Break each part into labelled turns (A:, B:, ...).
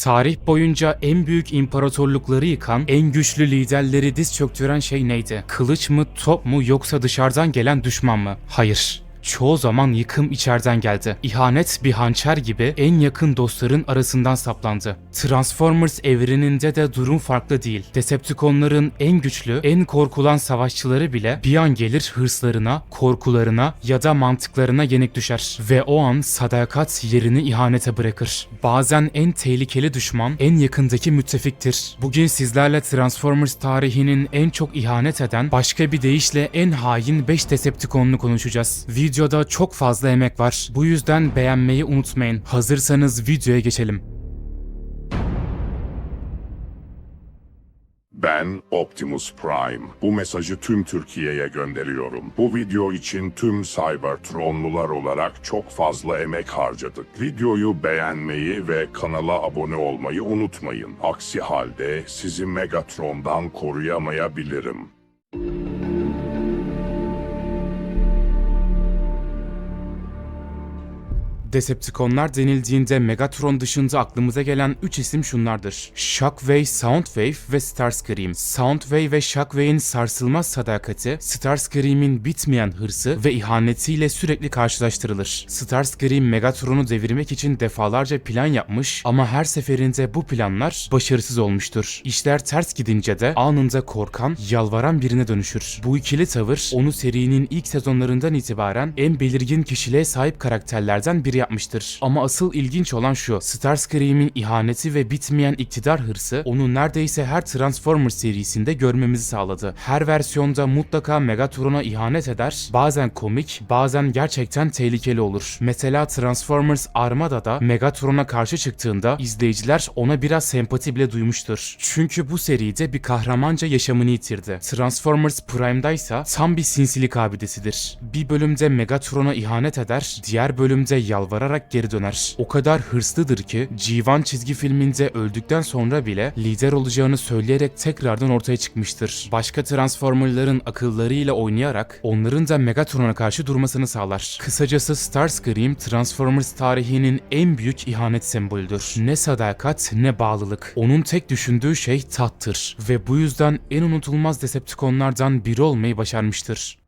A: Tarih boyunca en büyük imparatorlukları yıkan, en güçlü liderleri diz çöktüren şey neydi? Kılıç mı, top mu yoksa dışarıdan gelen düşman mı? Hayır. Çoğu zaman yıkım içeriden geldi. İhanet bir hançer gibi en yakın dostların arasından saplandı. Transformers evreninde de durum farklı değil. Decepticonların en güçlü, en korkulan savaşçıları bile bir an gelir hırslarına, korkularına ya da mantıklarına yenik düşer. Ve o an sadakat yerini ihanete bırakır. Bazen en tehlikeli düşman en yakındaki müttefiktir. Bugün sizlerle Transformers tarihinin en çok ihanet eden, başka bir deyişle en hain 5 Decepticon'unu konuşacağız. Videoda çok fazla emek var. Bu yüzden beğenmeyi unutmayın. Hazırsanız videoya geçelim.
B: Ben Optimus Prime. Bu mesajı tüm Türkiye'ye gönderiyorum. Bu video için tüm Cybertronlular olarak çok fazla emek harcadık. Videoyu beğenmeyi ve kanala abone olmayı unutmayın. Aksi halde sizi Megatron'dan koruyamayabilirim.
A: Decepticonlar denildiğinde Megatron dışında aklımıza gelen 3 isim şunlardır. Shockwave, Soundwave ve Starscream. Soundwave ve Shockwave'in sarsılmaz sadakati, Starscream'in bitmeyen hırsı ve ihanetiyle sürekli karşılaştırılır. Starscream Megatron'u devirmek için defalarca plan yapmış ama her seferinde bu planlar başarısız olmuştur. İşler ters gidince de anında korkan, yalvaran birine dönüşür. Bu ikili tavır onu serinin ilk sezonlarından itibaren en belirgin kişiliğe sahip karakterlerden biri yapmıştır. Ama asıl ilginç olan şu. Starscream'in ihaneti ve bitmeyen iktidar hırsı onu neredeyse her Transformers serisinde görmemizi sağladı. Her versiyonda mutlaka Megatron'a ihanet eder. Bazen komik, bazen gerçekten tehlikeli olur. Mesela Transformers Armada'da Megatron'a karşı çıktığında izleyiciler ona biraz sempati bile duymuştur. Çünkü bu seride bir kahramanca yaşamını yitirdi. Transformers Prime'da ise tam bir sinsilik abidesidir. Bir bölümde Megatron'a ihanet eder, diğer bölümde yalvararak geri döner. O kadar hırslıdır ki G1 çizgi filminde öldükten sonra bile lider olacağını söyleyerek tekrardan ortaya çıkmıştır. Başka Transformer'ların akıllarıyla oynayarak onların da Megatron'a karşı durmasını sağlar. Kısacası Starscream Transformers tarihinin en büyük ihanet sembolüdür. Ne sadakat ne bağlılık. Onun tek düşündüğü şey tahttır ve bu yüzden en unutulmaz Decepticonlardan biri olmayı başarmıştır.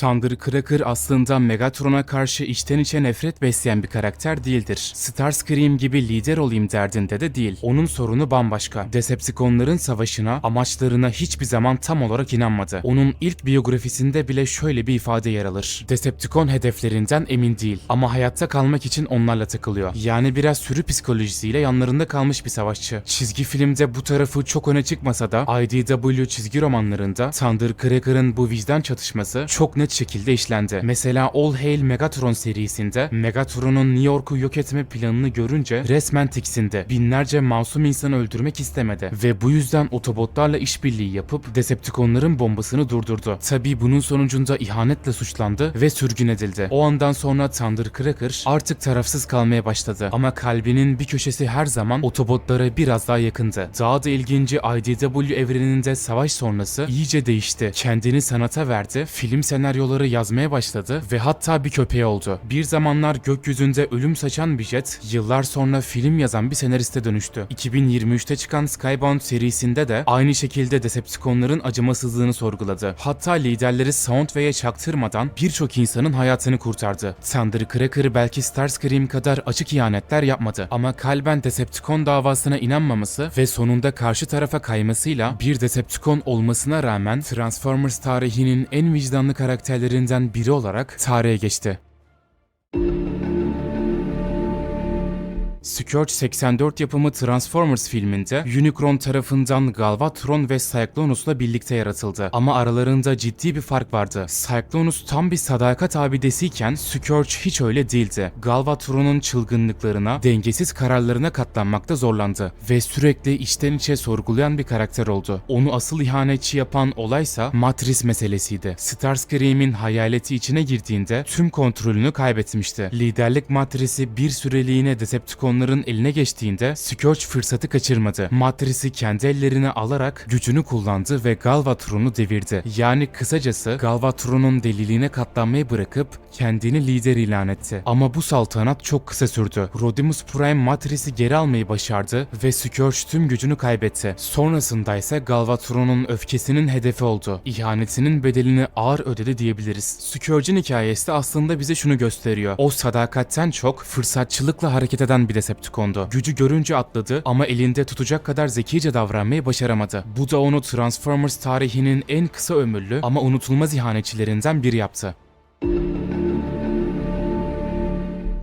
A: Thundercracker aslında Megatron'a karşı içten içe nefret besleyen bir karakter değildir. Starscream gibi lider olayım derdinde de değil. Onun sorunu bambaşka. Decepticonların savaşına, amaçlarına hiçbir zaman tam olarak inanmadı. Onun ilk biyografisinde bile şöyle bir ifade yer alır. Decepticon hedeflerinden emin değil ama hayatta kalmak için onlarla takılıyor. Yani biraz sürü psikolojisiyle yanlarında kalmış bir savaşçı. Çizgi filmde bu tarafı çok öne çıkmasa da IDW çizgi romanlarında Thundercracker'ın bu vicdan çatışması çok net şekilde işlendi. Mesela All Hail Megatron serisinde Megatron'un New York'u yok etme planını görünce resmen tiksindi. Binlerce masum insanı öldürmek istemedi ve bu yüzden otobotlarla işbirliği yapıp Decepticonların bombasını durdurdu. Tabi bunun sonucunda ihanetle suçlandı ve sürgün edildi. O andan sonra Thundercracker artık tarafsız kalmaya başladı ama kalbinin bir köşesi her zaman otobotlara biraz daha yakındı. Daha da ilginci IDW evreninde savaş sonrası iyice değişti. Kendini sanata verdi, film senaryoları yazmaya başladı ve hatta bir köpeği oldu. Bir zamanlar gökyüzünde ölüm saçan bir jet, yıllar sonra film yazan bir senariste dönüştü. 2023'te çıkan Skybound serisinde de aynı şekilde Decepticonların acımasızlığını sorguladı. Hatta liderleri Soundwave'ye çaktırmadan birçok insanın hayatını kurtardı. Thundercracker belki Starscream kadar açık ihanetler yapmadı ama kalben Decepticon davasına inanmaması ve sonunda karşı tarafa kaymasıyla bir Decepticon olmasına rağmen Transformers tarihinin en vicdanlı karakterlerinden biri olarak tarihe geçti. Scourge 84 yapımı Transformers filminde Unicron tarafından Galvatron ve Cyclonus'la birlikte yaratıldı. Ama aralarında ciddi bir fark vardı. Cyclonus tam bir sadakat abidesiyken Scourge hiç öyle değildi. Galvatron'un çılgınlıklarına, dengesiz kararlarına katlanmakta zorlandı ve sürekli içten içe sorgulayan bir karakter oldu. Onu asıl ihanetçi yapan olaysa Matriz meselesiydi. Starscream'in hayaleti içine girdiğinde tüm kontrolünü kaybetmişti. Liderlik matrisi bir süreliğine Decepticon Decepticonların eline geçtiğinde Scourge fırsatı kaçırmadı. Matris'i kendi ellerine alarak gücünü kullandı ve Galvatron'u devirdi. Yani kısacası Galvatron'un deliliğine katlanmayı bırakıp kendini lider ilan etti. Ama bu saltanat çok kısa sürdü. Rodimus Prime Matris'i geri almayı başardı ve Scourge tüm gücünü kaybetti. Sonrasında ise Galvatron'un öfkesinin hedefi oldu. İhanetinin bedelini ağır ödedi diyebiliriz. Scourge'in hikayesi de aslında bize şunu gösteriyor. O sadakatten çok fırsatçılıkla hareket eden bir Decepticon'du. Gücü görünce atladı ama elinde tutacak kadar zekice davranmayı başaramadı. Bu da onu Transformers tarihinin en kısa ömürlü ama unutulmaz ihanetçilerinden biri yaptı.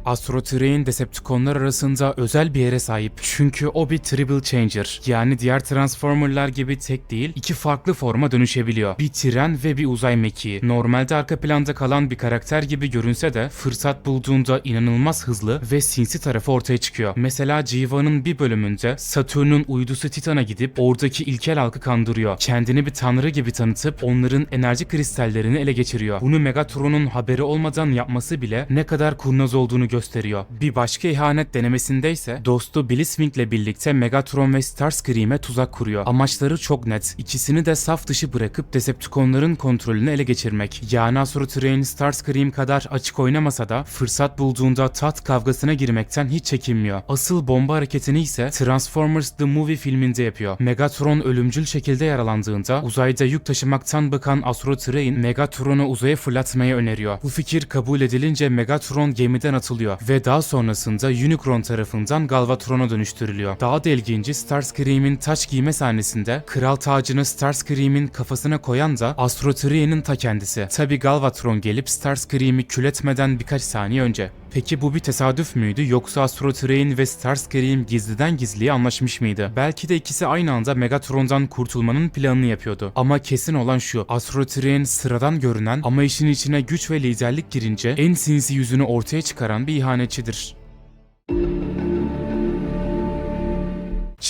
A: Astro Train Decepticonlar arasında özel bir yere sahip. Çünkü o bir Triple Changer. Yani diğer Transformerlar gibi tek değil, iki farklı forma dönüşebiliyor. Bir tren ve bir uzay mekiği. Normalde arka planda kalan bir karakter gibi görünse de fırsat bulduğunda inanılmaz hızlı ve sinsi tarafı ortaya çıkıyor. Mesela Jiva'nın bir bölümünde Satürn'ün uydusu Titan'a gidip oradaki ilkel halkı kandırıyor. Kendini bir tanrı gibi tanıtıp onların enerji kristallerini ele geçiriyor. Bunu Megatron'un haberi olmadan yapması bile ne kadar kurnaz olduğunu gösteriyor. Bir başka ihanet denemesinde ise dostu Blitzwing ile birlikte Megatron ve Starscream'e tuzak kuruyor. Amaçları çok net. İkisini de saf dışı bırakıp Decepticonların kontrolünü ele geçirmek. Yani Astro Train Starscream kadar açık oynamasa da fırsat bulduğunda tat kavgasına girmekten hiç çekinmiyor. Asıl bomba hareketini ise Transformers The Movie filminde yapıyor. Megatron ölümcül şekilde yaralandığında uzayda yük taşımaktan bıkan Astro Train Megatron'u uzaya fırlatmayı öneriyor. Bu fikir kabul edilince Megatron gemiden atılıyor ve daha sonrasında Unicron tarafından Galvatron'a dönüştürülüyor. Daha da ilginci Starscream'in taç giyme sahnesinde kral tacını Starscream'in kafasına koyan da Astro Train'in ta kendisi. Tabi Galvatron gelip Starscream'i kül etmeden birkaç saniye önce. Peki bu bir tesadüf müydü yoksa Astro Train ve Starscream gizliden gizliye anlaşmış mıydı? Belki de ikisi aynı anda Megatron'dan kurtulmanın planını yapıyordu. Ama kesin olan şu. Astro Train sıradan görünen ama işin içine güç ve liderlik girince en sinsi yüzünü ortaya çıkaran bir ihanetçidir.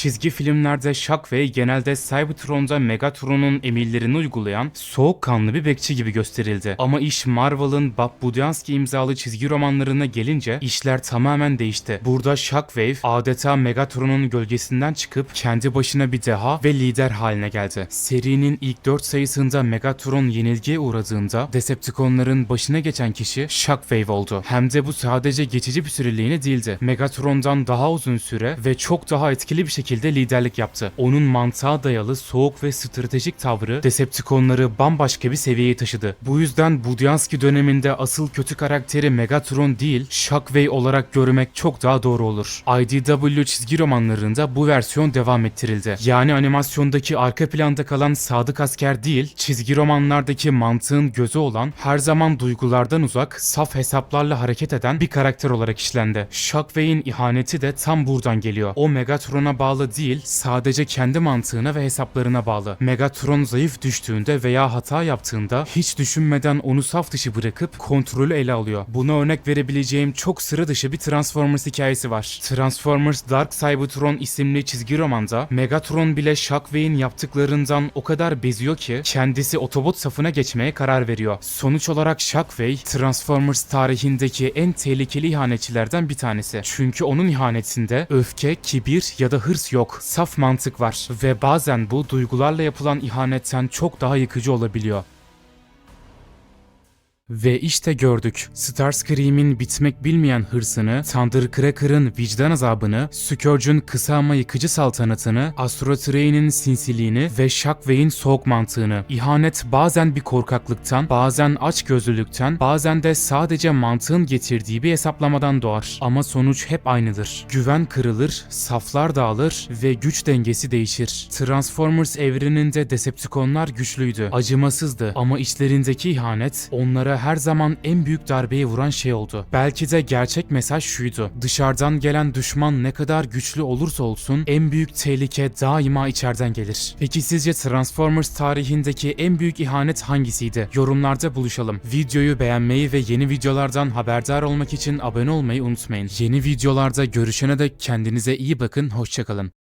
A: Çizgi filmlerde Shockwave genelde Cybertron'da Megatron'un emirlerini uygulayan soğukkanlı bir bekçi gibi gösterildi. Ama iş Marvel'ın Bob Budiansky imzalı çizgi romanlarına gelince işler tamamen değişti. Burada Shockwave adeta Megatron'un gölgesinden çıkıp kendi başına bir deha ve lider haline geldi. Serinin ilk 4 sayısında Megatron yenilgiye uğradığında Decepticonların başına geçen kişi Shockwave oldu. Hem de bu sadece geçici bir süreliğine değildi. Megatron'dan daha uzun süre ve çok daha etkili bir şekilde liderlik yaptı. Onun mantığa dayalı soğuk ve stratejik tavrı Decepticonları bambaşka bir seviyeye taşıdı. Bu yüzden Budiansky döneminde asıl kötü karakteri Megatron değil Shockwave olarak görmek çok daha doğru olur. IDW çizgi romanlarında bu versiyon devam ettirildi. Yani animasyondaki arka planda kalan sadık asker değil, çizgi romanlardaki mantığın gözü olan, her zaman duygulardan uzak, saf hesaplarla hareket eden bir karakter olarak işlendi. Shockwave'in ihaneti de tam buradan geliyor. O Megatron'a bağlı değil, sadece kendi mantığına ve hesaplarına bağlı. Megatron zayıf düştüğünde veya hata yaptığında hiç düşünmeden onu saf dışı bırakıp kontrolü ele alıyor. Buna örnek verebileceğim çok sıra dışı bir Transformers hikayesi var. Transformers Dark Cybertron isimli çizgi romanda Megatron bile Shockwave'in yaptıklarından o kadar beziyor ki kendisi Autobot safına geçmeye karar veriyor. Sonuç olarak Shockwave Transformers tarihindeki en tehlikeli ihanetçilerden bir tanesi. Çünkü onun ihanetinde öfke, kibir ya da hırs yok. Saf mantık var ve bazen bu duygularla yapılan ihanetten çok daha yıkıcı olabiliyor. Ve işte gördük. Starscream'in bitmek bilmeyen hırsını, Thundercracker'ın vicdan azabını, Scourge'un kısa ama yıkıcı saltanatını, Astro Train'in sinsiliğini ve Shockwave'in soğuk mantığını. İhanet bazen bir korkaklıktan, bazen açgözlülükten, bazen de sadece mantığın getirdiği bir hesaplamadan doğar. Ama sonuç hep aynıdır. Güven kırılır, saflar dağılır ve güç dengesi değişir. Transformers evreninde Decepticonlar güçlüydü, acımasızdı ama içlerindeki ihanet onlara her zaman en büyük darbeyi vuran şey oldu. Belki de gerçek mesaj şuydu. Dışarıdan gelen düşman ne kadar güçlü olursa olsun en büyük tehlike daima içeriden gelir. Peki sizce Transformers tarihindeki en büyük ihanet hangisiydi? Yorumlarda buluşalım. Videoyu beğenmeyi ve yeni videolardan haberdar olmak için abone olmayı unutmayın. Yeni videolarda görüşene dek kendinize iyi bakın, hoşçakalın.